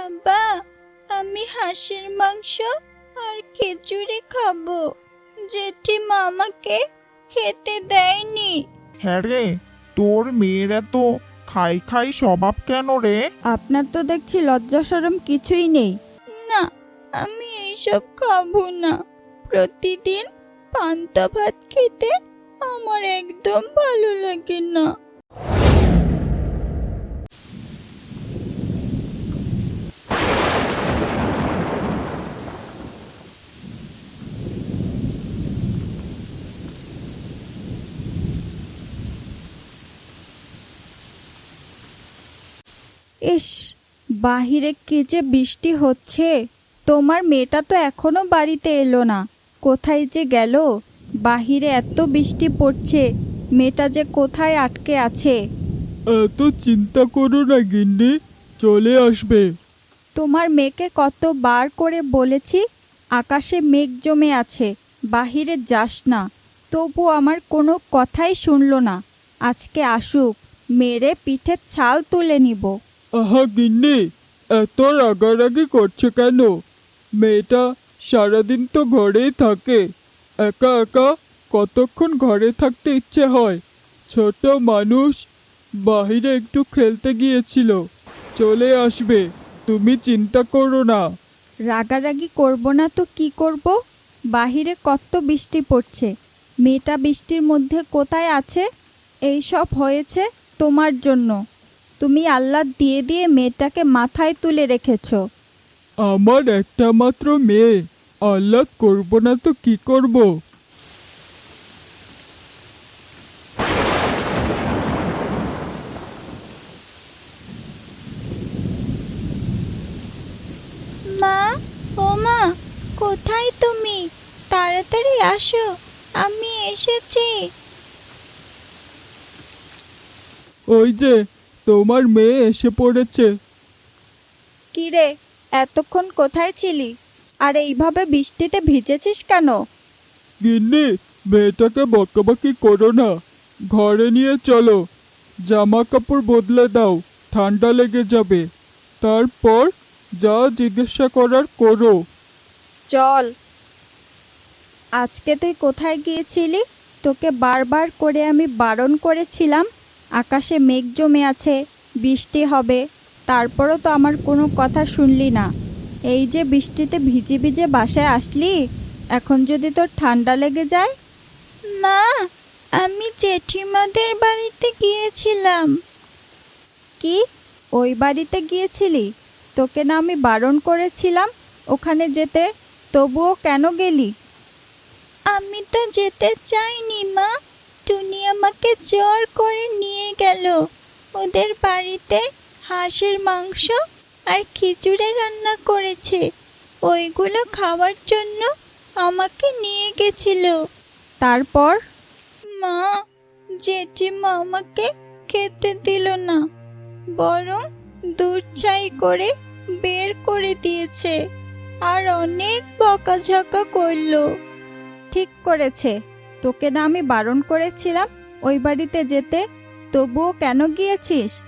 বাবা আমি হাঁসের মাংস আর খিচুড়ি খাব। জেঠিমা আমাকে খেতে দেয়নি। হ্যাঁ রে তোর মেয়েরা তো খাই খাই স্বভাব কেন রে? আপনার তো দেখছি লজ্জা সরম কিছুই নেই। না আমি এইসব খাব না। প্রতিদিন পান্তা ভাত খেতে আমার একদম ভালো লাগে না। ইস বাহিরে কি যে বৃষ্টি হচ্ছে? তোমার মেয়েটা তো এখনও বাড়িতে এলো না। কোথায় যে গেল? বাহিরে এত বৃষ্টি পড়ছে। মেয়েটা যে কোথায় আটকে আছে? এত চিন্তা করো না গিন্নি চলে আসবে। তোমার মেয়েকে কতবার করে বলেছি? আকাশে মেঘ জমে আছে বাহিরে যাস না। তবু আমার কোনো কথাই শুনলো না। আজকে আসুক মেরে পিঠে ছাল তুলে নিব। আহা গিন্নি, এত রাগারাগি করছে কেন? মেয়েটা সারাদিন তো ঘরেই থাকে। একা একা কতক্ষণ ঘরে থাকতে ইচ্ছে হয়? ছোট মানুষ বাহিরে একটু খেলতে গিয়েছিল, চলে আসবে, তুমি চিন্তা করো না। রাগারাগি করব না তো কি করব? বাহিরে কত বৃষ্টি পড়ছে। মেয়েটা বৃষ্টির মধ্যে কোথায় আছে? এই সব হয়েছে তোমার জন্য। তুমি আল্লাহ দিয়ে দিয়ে মেয়েটাকে মাথায় তুলে রেখেছ। আমার একটা মাত্র মেয়ে। আল্লাহ করব না তো কি করব? মা ও মা কোথায় তুমি? তাড়াতাড়ি আসো আমি এসেছি। ওই যে তোমার মেয়ে এসে পড়েছে। কি রে এতক্ষণ কোথায় ছিলি? আর এইভাবে বৃষ্টিতে ভিজেছিস কেন? গিন্নি মেয়েটাকে বকাবকি করো না। ঘরে নিয়ে চলো। জামা কাপড় বদলে দাও ঠান্ডা লেগে যাবে। তারপর যা জিজ্ঞাসা করার করো। চল। আজকে তুই কোথায় গিয়েছিলি? তোকে বারবার করে আমি বারণ করেছিলাম। আকাশে মেঘ জমে আছে বৃষ্টি হবে তারপরও তো আমার কোনো কথা শুনলি না। এই যে বৃষ্টিতে ভিজে ভিজে বাসায় আসলি এখন যদি তোর ঠান্ডা লেগে যায়? মা আমি জেঠিমাদের বাড়িতে গিয়েছিলাম। কি? ওই বাড়িতে গিয়েছিলি? তোকে না আমি বারণ করেছিলাম ওখানে যেতে তবুও কেন গেলি? আমি তো যেতে চাইনি মা। টুনি আমাকে জোর করে নিয়ে গেল। ওদের বাড়িতে হাঁসের মাংস আর খিচুড়ি রান্না করেছে। ওইগুলো খাওয়ার জন্য আমাকে নিয়ে গেছিল। তারপর মা, জেঠিমা আমাকে খেতে দিল না, বরং দুধ ছাই করে বের করে দিয়েছে আর অনেক বকাঝকা করল। ঠিক করেছে। তোকে না আমি বারণ করেছিলাম ওই বাড়িতে যেতে? তবুও কেন গিয়েছিস?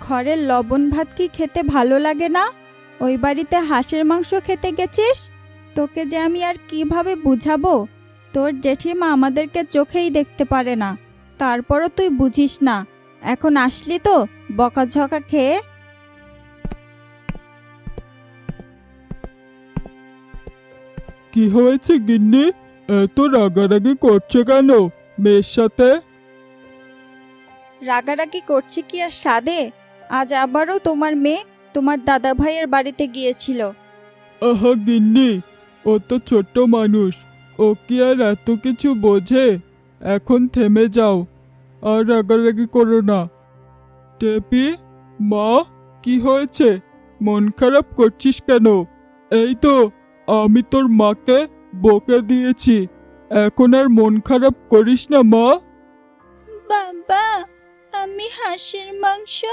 ঘরের লবণ ভাত কি খেতে ভালো লাগে না? ওই বাড়িতে হাঁসের মাংস খেতে গেছিস? তোকে যে আমি আর কীভাবে বুঝাবো? তোর জেঠিমা আমাদেরকে চোখেই দেখতে পারে না। তারপরও তুই বুঝিস না। এখন আসলি তো বকাঝকা খেয়ে? কি হয়েছে গিন্নি? এত রাগারাগি করছে কেন? মেয়ের সাথে? রাগারাগি করছে কি আর সাদে আজ আবারও তোমার মেয়ে তোমার দাদা ভাইয়ের বাড়িতে গিয়েছিল। আহা গিন্নি ও তো ছোট্ট মানুষ ও কি আর এত কিছু বোঝে? এখন থেমে যাও আর রাগারাগি করো না। টেপি মা কি হয়েছে? মন খারাপ করছিস কেন? এই তো আমি তোর মাকে বকে দিয়েছি। এখন আর মন খারাপ করিস না মা। বাবা আমি হাঁসের মাংস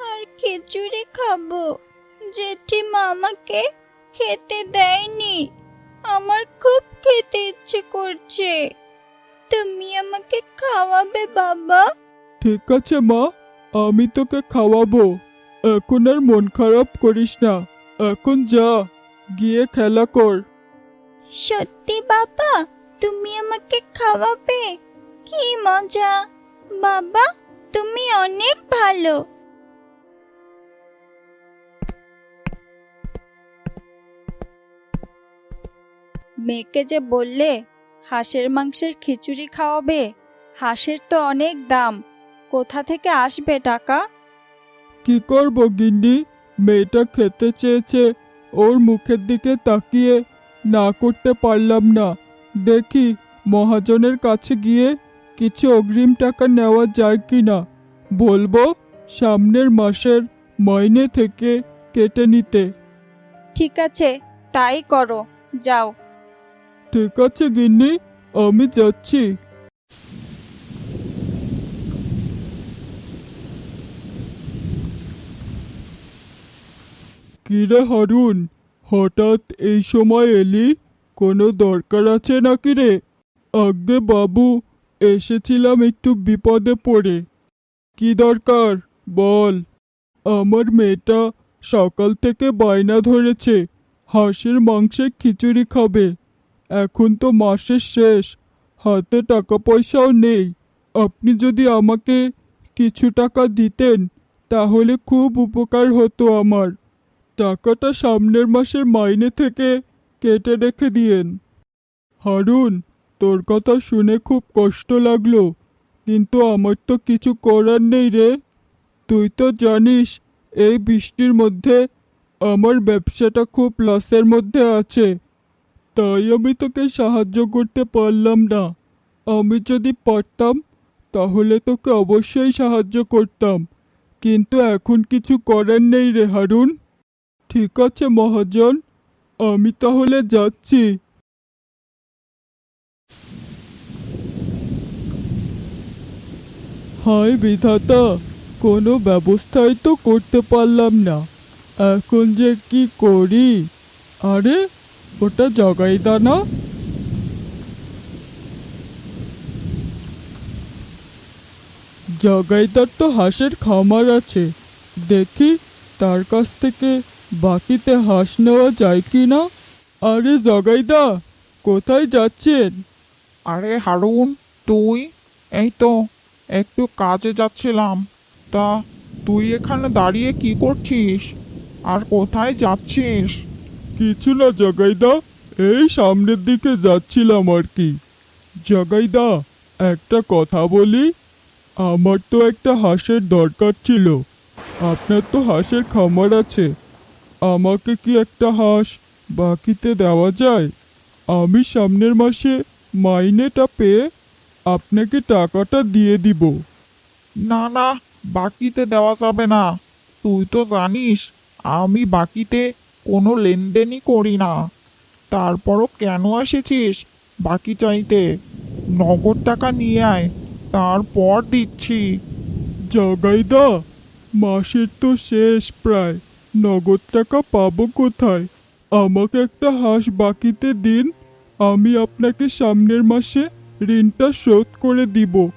আর খিচুড়ি খাব। জেঠিমা আমাকে খেতে দেয়নি। আমার খুব খেতে ইচ্ছে করছে। তুমি আমাকে খাওয়াবে বাবা? ঠিক আছে মা। আমি তোকে খাওয়াবো। এখন আর মন খারাপ করিস না। এখন যা গিয়ে খেলা কর। সত্যি বাবা, তুমি আমাকে খাওয়াবে? কি মজা। বাবা, তুমি অনেক ভালো। মেয়েকে যে বললে হাঁসের মাংসের খিচুড়ি খাওয়াবে, হাঁসের তো অনেক দাম। কোথা থেকে আসবে টাকা? কি করব গিন্নি? মেয়েটা খেতে চেয়েছে, ওর মুখের দিকে তাকিয়ে না করতে পারলাম না। দেখি মহাজনের কাছে গিয়ে কিছু অগ্রিম টাকা নেওয়া যায় কি না বলব সামনের মাসের মাইনে থেকে কেটে নিতে। ঠিক আছে তাই করো যাও। ঠিক আছে গিন্নি আমি যাচ্ছি। কিরে হারুন হঠাৎ এই সময় এলি? কোনো দরকার আছে নাকি রে? আগে বাবু, এসেছিলাম একটু বিপদে পড়ে। কি দরকার? বল। আমার মেয়েটা সকাল থেকে বায়না ধরেছে, হাঁসের মাংসের খিচুড়ি খাবে। এখন তো মাসের শেষ, হাতে টাকা পয়সাও নেই। আপনি যদি আমাকে কিছু টাকা দিতেন, তাহলে খুব উপকার হতো আমার। টাকাটা সামনের মাসের মাইনে থেকে কেটে রেখে দিয়েন। হারুন, তোর কথা শুনে খুব কষ্ট লাগল, কিন্তু আমার তো কিছু করার নেই রে। তুই তো জানিস, এই বৃষ্টির মধ্যে আমার ব্যবসাটা খুব লসের মধ্যে আছে। তাই আমি তোকে সাহায্য করতে পারলাম না। আমি যদি পারতাম, তাহলে তোকে অবশ্যই সাহায্য করতাম, কিন্তু এখন কিছু করার নেই রে হারুন। ঠিক আছে, মহাজন। আমি তাহলে যাচ্ছি। হায় বিধাতা, কোনো ব্যবস্থাই তো করতে পারলাম না। এখন যে কি করি? আরে, ওটা জগাইদা না? জগাইদার তো হাঁসের খামার আছে। দেখি, তার কাছ থেকে বাকিতে হাঁস নেওয়া যায় কি না? আরে জগাইদা কোথায় যাচ্ছেন? আরে হারুন তুই? এই তো একটু কাজে যাচ্ছিলাম। তা তুই এখানে দাঁড়িয়ে কি করছিস? আর কোথায় যাচ্ছিস? কিছু না জগাইদা এই সামনের দিকে যাচ্ছিলাম আর কি। জগাইদা একটা কথা বলি? আমার তো একটা হাঁসের দরকার ছিল। আপনার তো হাঁসের খামার আছে। আমাকে কি একটা হাঁস বাকিতে দেওয়া যায়? আমি সামনের মাসে মাইনেটা পেয়ে আপনাকে টাকাটা দিয়ে দিব। না না বাকিতে দেওয়া যাবে না। তুই তো জানিস আমি বাকিতে কোনো লেনদেনই করি না। তারপরও কেন এসেছিস বাকি চাইতে? নগদ টাকা নিয়ে আয় তারপর দিচ্ছি। জগাইদা মাসের তো শেষ প্রায়। নগদ টাকা পাবো কোথায়? আমাকে একটা হাঁস বাকিতে দিন। আমি আপনাকে সামনের মাসে ঋণটা শোধ করে দিব।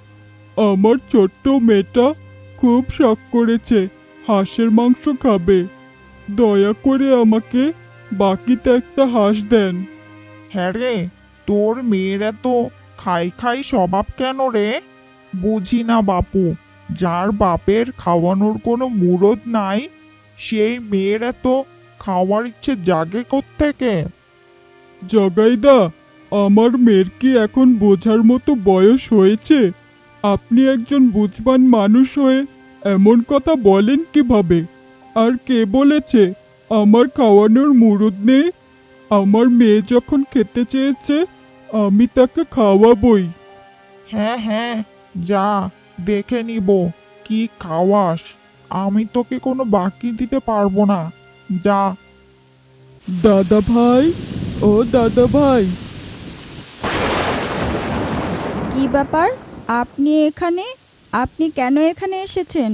আমার ছোট্ট মেয়েটা খুব শখ করেছে হাঁসের মাংস খাবে। দয়া করে আমাকে বাকিতে একটা হাঁস দেন। হ্যাঁ রে, তোর মেয়েরা তো খাই খাই স্বভাব কেন রে? বুঝি না বাপু, যার বাপের খাওয়ানোর কোনো মুরদ নাই সেই মেয়েরা তো খাওয়ার ইচ্ছে জাগে থেকে জগাইদা আমার মেয়ের কি এখন বোঝার মতো বয়স হয়েছে? আপনি একজন বুঝবান মানুষ হয়ে এমন কথা বলেন কীভাবে? আর কে বলেছে আমার খাওয়ানোর মুরুদ নেই? আমার মেয়ে যখন খেতে চেয়েছে, আমি তাকে খাওয়াবই। হ্যাঁ হ্যাঁ যা, দেখে নিব, কি খাওয়াস? আমি তোকে কোনো বাকি দিতে পারব না। যা। দাদা ভাই ও দাদা ভাই। কি ব্যাপার? আপনি এখানে? আপনি কেন এখানে এসেছেন?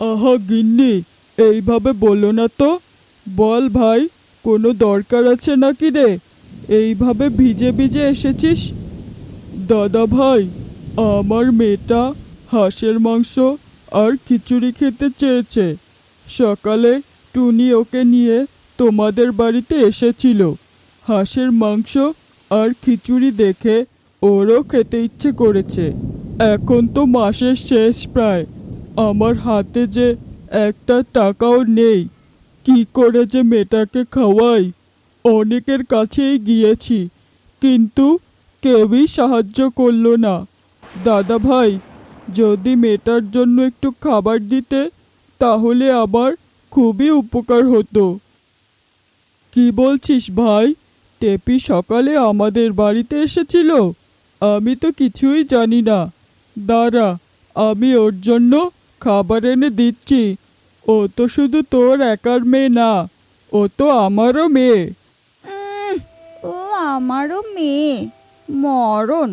আহা গিন্নি এইভাবে বলো না তো। বল ভাই কোনো দরকার আছে নাকি রে? এইভাবে ভিজে ভিজে এসেছিস? দাদা ভাই আমার মেয়েটা হাঁসের মাংস আর খিচুড়ি খেতে চেয়েছে। সকালে টুনি ওকে নিয়ে তোমাদের বাড়িতে এসেছিল। হাঁসের মাংস আর খিচুড়ি দেখে ওরও খেতে ইচ্ছে করেছে। এখন তো মাসের শেষ প্রায়। আমার হাতে যে একটা টাকাও নেই। কি করে যে মেয়েটাকে খাওয়াই? অনেকের কাছেই গিয়েছি, কিন্তু কেউই সাহায্য করল না। দাদা ভাই যদি মেয়েটার জন্য একটু খাবার দিতে, তাহলে আবার খুবই উপকার হতো। কি বলছিস ভাই? টেপি সকালে আমাদের বাড়িতে এসেছিল। আমি তো কিছুই জানি না। দাঁড়া, আমি ওর জন্য খাবার এনে দিচ্ছি। ও তো শুধু তোর একার মেয়ে না, ও তো আমারও মেয়ে। ও আমারও মেয়ে। মরণ,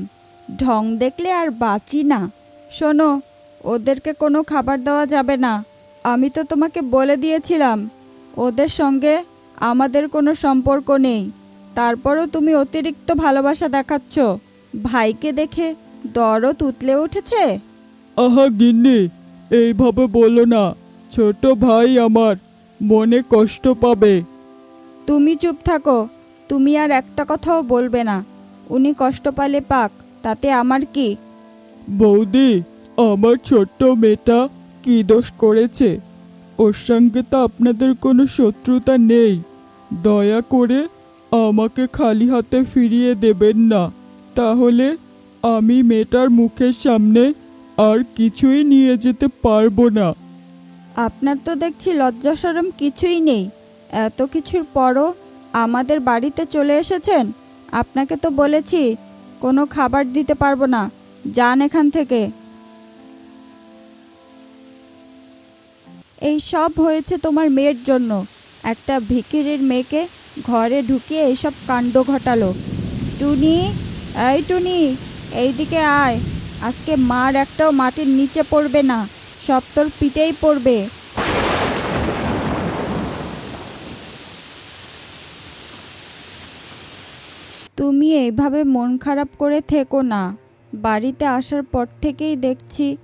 ঢং দেখলে আর বাঁচি না। শোনো ওদেরকে কোনো খাবার দেওয়া যাবে না। আমি তো তোমাকে বলে দিয়েছিলাম ওদের সঙ্গে আমাদের কোনো সম্পর্ক নেই। তারপরও তুমি অতিরিক্ত ভালোবাসা দেখাচ্ছ। ভাইকে দেখে দরও তুতলে উঠেছে? আহা গিন্নি এইভাবে বলো না ছোট ভাই আমার মনে কষ্ট পাবে। তুমি চুপ থাকো তুমি আর একটা কথাও বলবে না। উনি কষ্ট পালে পাক তাতে আমার কি বৌদি, আমার ছোট্ট মেয়েটা কি দোষ করেছে? ওর সঙ্গে তো আপনাদের কোনো শত্রুতা নেই। দয়া করে আমাকে খালি হাতে ফিরিয়ে দেবেন না। তাহলে আমি মেয়েটার মুখের সামনে আর কিছুই নিয়ে যেতে পারব না। আপনার তো দেখছি লজ্জা সরম কিছুই নেই। এত কিছুর পরও আমাদের বাড়িতে চলে এসেছেন? আপনাকে তো বলেছি, কোনো খাবার দিতে পারব না। যান এখান থেকে। এই সব হয়েছে তোমার মেয়ের জন্য। একটা ভিকিরির মেয়েকে ঘরে ঢুকিয়ে এইসব কাণ্ড ঘটালো। টুনি, এই টুনি, এইদিকে আয়। আজকে মার একটাও মাটির নিচে পড়বে না, সব তোর পিঠেই পড়বে। তুমি এইভাবে মন খারাপ করে থেকো না। বাড়িতে আসার পর থেকেই দেখছি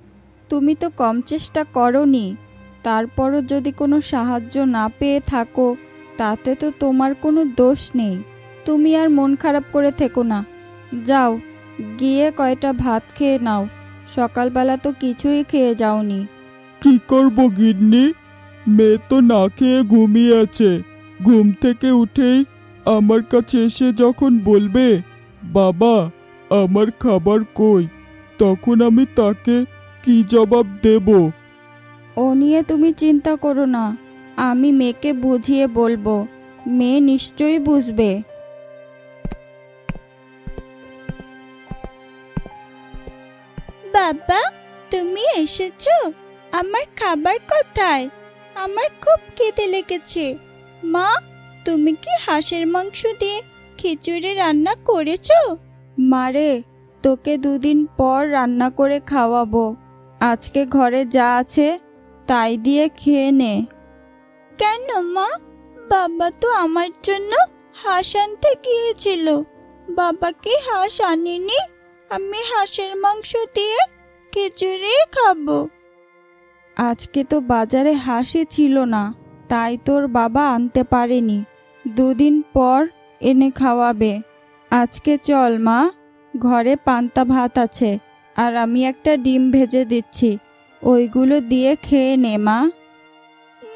তুমি তো কম চেষ্টা করনি। তারপরও যদি কোনো সাহায্য না পেয়ে থাকো, তাতে তো তোমার কোনো দোষ নেই। তুমি আর মন খারাপ করে থেকো না। যাও, গিয়ে কয়টা ভাত খেয়ে নাও। সকালবেলা তো কিছুই খেয়ে যাওনি। কি করব গিন্নি? মেয়ে তো না খেয়ে ঘুমিয়ে আছে। ঘুম থেকে উঠেই আমার কাছে এসে যখন বলবে, বাবা আমার খাবার কই? তখন আমি তাকে কি জবাব দেব? ও নিয়ে তুমি চিন্তা করো না আমি মেয়েকে বুঝিয়ে বলব। মেয়ে নিশ্চয়ই বুঝবে। বাবা তুমি এসেছ? আমার খাবার কোথায়? আমার খুব খিদে লেগেছে। মা তুমি কি হাঁসের মাংস দিয়ে খিচুড়ি রান্না করেছ? মারে তোকে দুদিন পর রান্না করে খাওয়াবো। আজকে ঘরে যা আছে, তাই দিয়ে খেয়ে নে। কেন মা? বাবা তো আমার জন্য হাঁস আনতে গিয়েছিল। বাবা কি হাঁস আনেনি? আমি হাঁসের মাংস দিয়ে খিচুড়ি খাব। আজকে তো বাজারে হাঁসই ছিল না, তাই তোর বাবা আনতে পারেনি। দুদিন পর এনে খাওয়াবে। আজকে চল, মা। ঘরে পান্তা ভাত আছে, আর আমি একটা ডিম ভেজে দিচ্ছি। ওইগুলো দিয়ে খেয়ে নে, মা।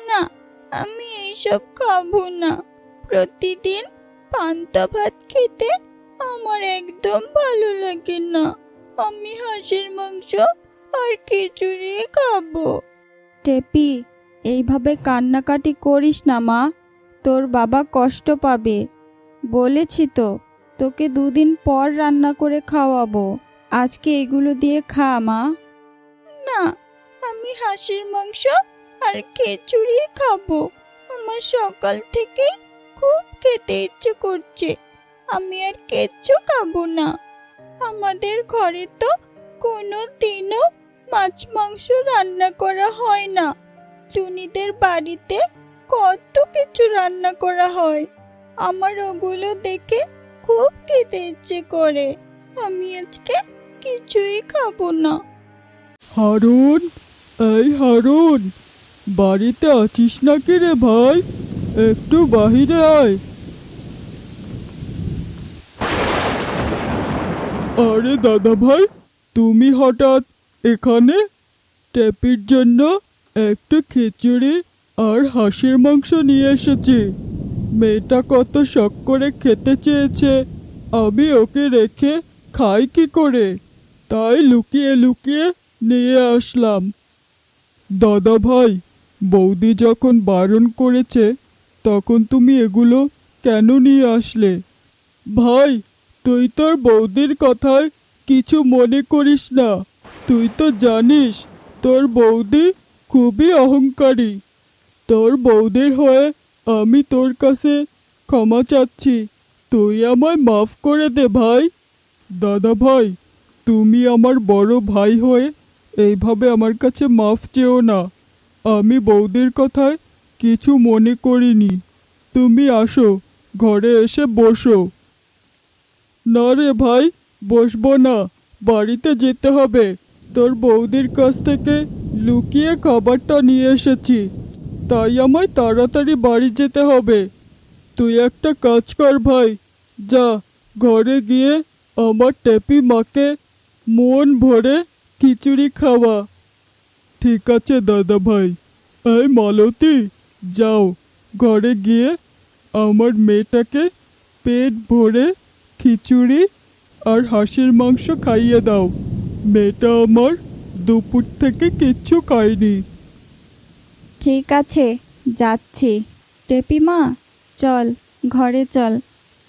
না, আমি এইসব খাব না। প্রতিদিন পান্তা ভাত খেতে আমার একদম ভালো লাগে না। আমি হাঁসের মাংস আর খিচুড়ি খাব। টেপি, এইভাবে কান্নাকাটি করিস না, মা। তোর বাবা কষ্ট পাবে। বলেছি তো। তোকে দুদিন পর রান্না করে খাওয়াবো। আজকে এগুলো দিয়ে খা, মা। না, আমি হাঁসের মাংস আর খিচুড়ি খাব। আমার সকাল থেকে খুব খেতে ইচ্ছে করছে। আমি আর কিচ্ছু খাব না। আমাদের ঘরে তো কোনো দিনও মাছ মাংস রান্না করা হয় না। টুনিদের বাড়িতে কত কিছু রান্না করা হয়। আমার ওগুলো দেখে খুব খেতে ইচ্ছে করে। আমি আজকে কিছুই খাব না। হারুন, এই হারুন, বাড়িতে আছিস নাকি রে ভাই? একটু বাহিরে আয়। আরে দাদা ভাই, তুমি হঠাৎ এখানে? ট্যাপির জন্য একটু খিচুড়ি আর হাঁসের মাংস নিয়ে এসেছি। মেয়েটা কত শখ করে খেতে চেয়েছে। আমি ওকে রেখে খাই কি করে? তাই লুকিয়ে লুকিয়ে নিয়ে আসলাম। দাদা ভাই, বৌদি যখন বারণ করেছে, তখন তুমি এগুলো কেন নিয়ে আসলে? ভাই, তুই তোর বৌদির কথায় কিছু মনে করিস না। তুই তো জানিস, তোর বৌদি খুবই অহংকারী। তোর বৌদির হয়ে আমি তোর কাছে ক্ষমা চাচ্ছি। তুই আমায় মাফ করে দে ভাই। দাদা ভাই, তুমি আমার বড় ভাই হয়ে এইভাবে আমার কাছে মাফ চেও না। আমি বৌদির কথায় কিছু মনে করিনি। তুমি আসো, ঘরে এসে বসো। না রে ভাই, বসবো না। বাড়িতে যেতে হবে। তোর বৌদির কাছ থেকে লুকিয়ে খাবারটা নিয়ে এসেছি। তাই আমায় তাড়াতাড়ি বাড়ি যেতে হবে। তুই একটা কাজ কর ভাই। যা, ঘরে গিয়ে আমার টেপি মাকে মন ভরে খিচুড়ি খাওয়া। ঠিক আছে দাদা ভাই। এই মালতী, যাও। ঘরে গিয়ে আমার মেয়েটাকে পেট ভরে খিচুড়ি আর হাঁসের মাংস খাইয়ে দাও। মেয়েটা আমার দুপুর থেকে কিচ্ছু খায়নি। ঠিক আছে, যাচ্ছি। টেপিমা চল, ঘরে চল।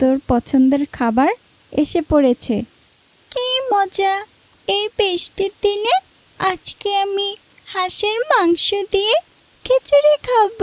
তোর পছন্দের খাবার এসে পড়েছে। কি মজা! এই বৃষ্টির দিনে আজকে আমি হাঁসের মাংস দিয়ে খিচুড়ি খাব।